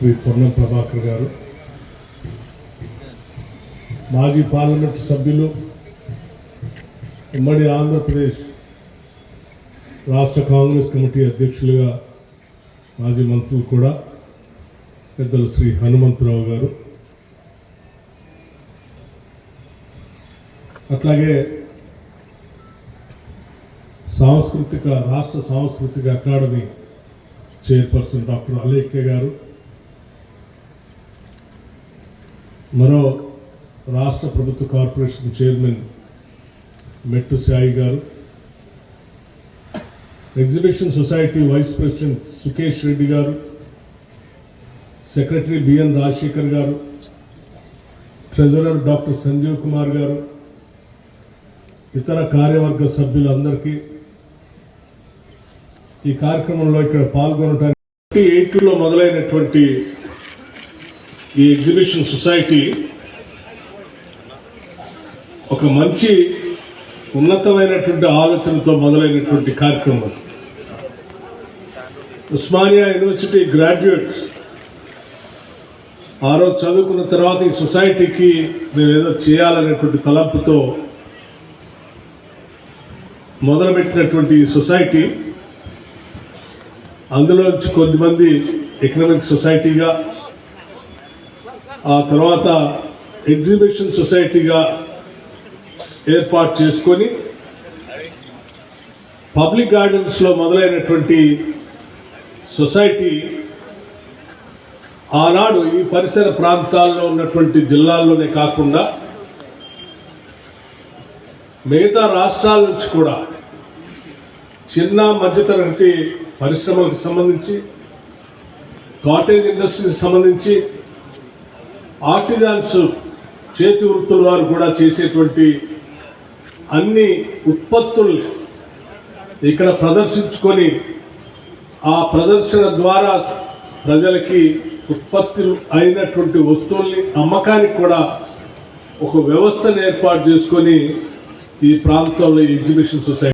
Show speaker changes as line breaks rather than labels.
శ్రీ పొన్నం ప్రభాకర్ గారు మాజీ పార్లమెంట్ సభ్యులు ఉమ్మడి ఆంధ్రప్రదేశ్ రాష్ట్ర కాంగ్రెస్ కమిటీ అధ్యక్షులుగా మాజీ మంత్రులు కూడా పెద్దలు శ్రీ హనుమంతరావు గారు. అట్లాగే సాంస్కృతిక రాష్ట్ర సాంస్కృతిక అకాడమీ చైర్పర్సన్ డాక్టర్ అలేఖ్య గారు మరో రాష్ట్ర ప్రభుత్వ corporation chairman Mettu Sai garu. Exhibition society vice president Sukesh Reddy garu. Secretary B N Rajasekhar గారు. ట్రెజరర్ డాక్టర్ సంజీవ్ కుమార్ గారు. ఇతర కార్యవర్గ సభ్యులందరికీ ఈ కార్యక్రమంలో ఇక్కడ పాల్గొనడానికి ఎయిట్లో మొదలైనటువంటి ఈ ఎగ్జిబిషన్ సొసైటీ ఒక మంచి ఉన్నతమైనటువంటి ఆలోచనతో మొదలైనటువంటి కార్యక్రమం. ఉస్మానియా యూనివర్సిటీ గ్రాడ్యుయేట్స్ ఆ రోజు చదువుకున్న తర్వాత ఈ సొసైటీకి మేము ఏదో చేయాలనేటువంటి తలంపుతో మొదలుపెట్టినటువంటి ఈ సొసైటీ. అందులోంచి కొద్దిమంది ఎకనామిక్ సొసైటీగా ఆ తర్వాత ఎగ్జిబిషన్ సొసైటీగా ఏర్పాటు చేసుకొని పబ్లిక్ గార్డెన్స్లో మొదలైనటువంటి సొసైటీ ఆనాడు ఈ పరిసర ప్రాంతాల్లో ఉన్నటువంటి జిల్లాల్లోనే కాకుండా మిగతా రాష్ట్రాల నుంచి కూడా చిన్న మధ్యతరగతి పరిశ్రమలకు సంబంధించి కాటేజ్ ఇండస్ట్రీకి సంబంధించి ఆర్టిజాన్స్ చేతి వృత్తుల వారు కూడా చేసేటువంటి అన్ని ఉత్పత్తుల్ని ఇక్కడ ప్రదర్శించుకొని ఆ ప్రదర్శన ద్వారా ప్రజలకి ఉత్పత్తులు అయినటువంటి వస్తువుల్ని అమ్మకానికి కూడా ఒక వ్యవస్థను ఏర్పాటు చేసుకొని ఈ ప్రాంతంలో ఎగ్జిబిషన్ సొసైటీ